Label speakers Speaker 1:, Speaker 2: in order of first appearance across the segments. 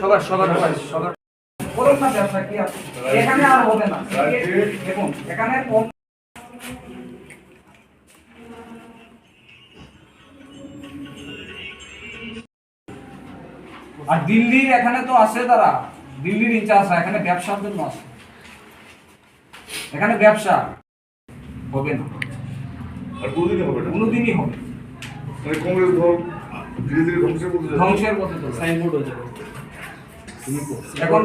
Speaker 1: সবার সবার সবার
Speaker 2: করুন না ব্যবসা কি আছে এখানে আর হবে না। দেখুন এখানে আর দিল্লির এখানে তো আছে তারা। দিল্লির ইনচার্জ এখানে ব্যবসার জন্য আছে। এখানে ব্যবসা হবে না।
Speaker 3: আর কোনদিনই হবে না?
Speaker 2: কোনোদিনই হবে
Speaker 3: মানে কংগ্রেস দল ধীরে ধীরে ধ্বংসের মধ্যে
Speaker 2: ধ্বংসের পথে
Speaker 1: সাইনবোর্ড হয়ে যাবে।
Speaker 2: এখন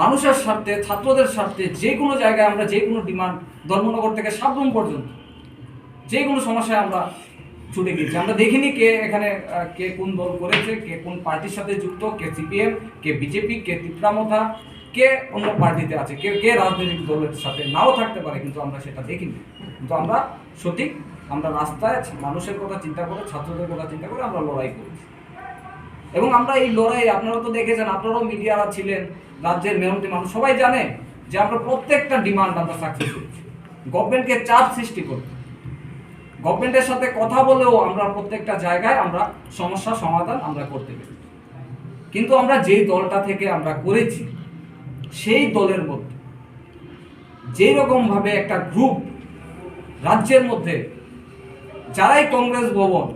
Speaker 2: মানুষের স্বার্থে ছাত্রদের স্বার্থে যে কোনো জায়গায় আমরা যে কোনো ডিমান্ড ধর্মনগর থেকে সাবরুম পর্যন্ত যে কোনো সমস্যায় আমরা ছুটে গিয়েছি আমরা দেখিনি কে এখানে কে কোন দল করেছে কে কোন পার্টির সাথে যুক্ত কে সিপিএম কে বিজেপি কে তিপ্রামথা। কে অন্য পার্টিতে আছে, কে কে রাজনৈতিক দলের সাথে নাও থাকতে পারে, কিন্তু আমরা সেটা দেখিনি। কিন্তু আমরা সঠিক, আমরা রাস্তায় মানুষের কথা চিন্তা করে, ছাত্রদের কথা চিন্তা করে আমরা লড়াই করেছি। এবং আমরা এই লড়াই আপনারা তো দেখেছেন, আপনারাও মিডিয়ারা ছিলেন, রাজ্যের মেহনতি মানুষ, সবাই জানে যে আমরা প্রত্যেকটা ডিমান্ড আমরা সাকসেস করেছি। গভর্নমেন্টকে চাপ সৃষ্টি করতে। গভর্নমেন্টের সাথে কথা বলেও আমরা প্রত্যেকটা জায়গায় আমরা সমস্যা, সমাধান আমরা করতে পেরেছি। কিন্তু আমরা যেই দলটা থেকে আমরা করেছি সেই দলের মধ্যে যেই রকমভাবে একটা গ্রুপ রাজ্যের মধ্যে, যারাই কংগ্রেস ভবন,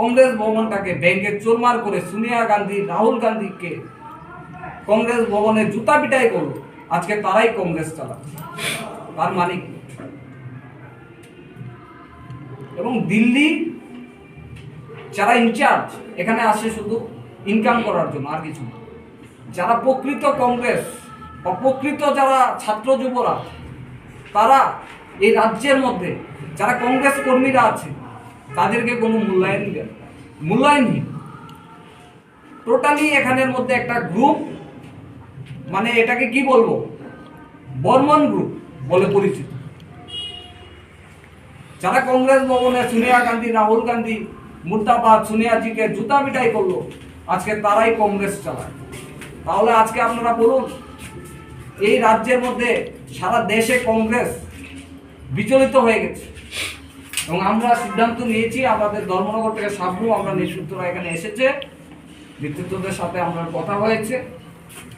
Speaker 2: কংগ্রেস ভবনটাকে ব্যাংকে চোরমার করে সোনিয়া গান্ধী, রাহুল গান্ধীকে কংগ্রেস ভবনে জুতা পিটাই করল, আজকে তারাই কংগ্রেস চালাচ্ছে, তার মালিক এবং দিল্লি, যারা ইনচার্জ এখানে আসে শুধু ইনকাম করার জন্য, আর কিছু না। যারা প্রকৃত কংগ্রেস বা প্রকৃত যারা ছাত্র যুবরা, তারা এই রাজ্যের মধ্যে যারা কংগ্রেস কর্মীরা আছে, তাদেরকে কোনো মূল্যায়ন মূল্যায়নহীন টোটালি এখানের মধ্যে একটা গ্রুপ মানে এটাকে কি বলব? বর্মন গ্রুপ বলে পরিচিত। যারা কংগ্রেস ভবনে সোনিয়া গান্ধী, রাহুল গান্ধী, মুর্দাবাদ সোনিয়াজিকে জুতা পিটাই করল, আজকে তারাই কংগ্রেস চালায়। তাহলে আজকে আপনারা বলুন এই রাজ্যের মধ্যে সারা দেশে কংগ্রেস বিচলিত হয়ে গেছে। এবং আমরা সিদ্ধান্ত নিয়েছি, আমাদের ধর্মনগর থেকে সাবরু, আমরা নেতৃত্বরা এখানে এসেছে। নেতৃত্বদের সাথে আমরা কথা হয়েছে।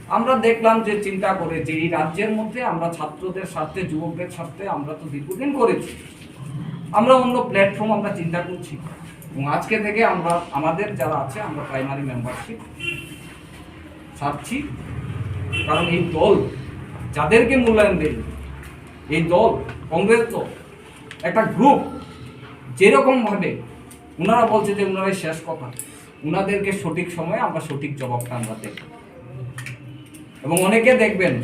Speaker 2: আমরা দেখলাম যে চিন্তা করে যে এই রাজ্যের মধ্যে আমরা ছাত্রদের স্বার্থে, যুবকদের স্বার্থে আমরা তো দীর্ঘদিন করেছি। আমরা অন্য প্ল্যাটফর্ম আমরা চিন্তা করছি। এবং আজকে থেকে আমরা, আমাদের যারা আছে, আমরা প্রাইমারি মেম্বারশিপ ছাড়ছি। কারণ এই দল যাদেরকে মূল্যায়ন দেয় এই দল, কংগ্রেস দল, একটা গ্রুপ যেরকমভাবে ওনারা বলছে যে ওনারাই শেষ কথা ওনাদেরকে সঠিক সময়ে আমরা সঠিক জবাবটা আমরা দেখব এবং অনেকে দেখবেন,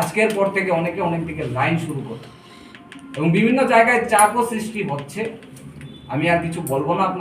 Speaker 2: আজকের পর থেকে অনেকে অনেক দিকে লাইন শুরু করবে এবং বিভিন্ন জায়গায় চাপও সৃষ্টি হচ্ছে। আমি আর কিছু বলব না আপনার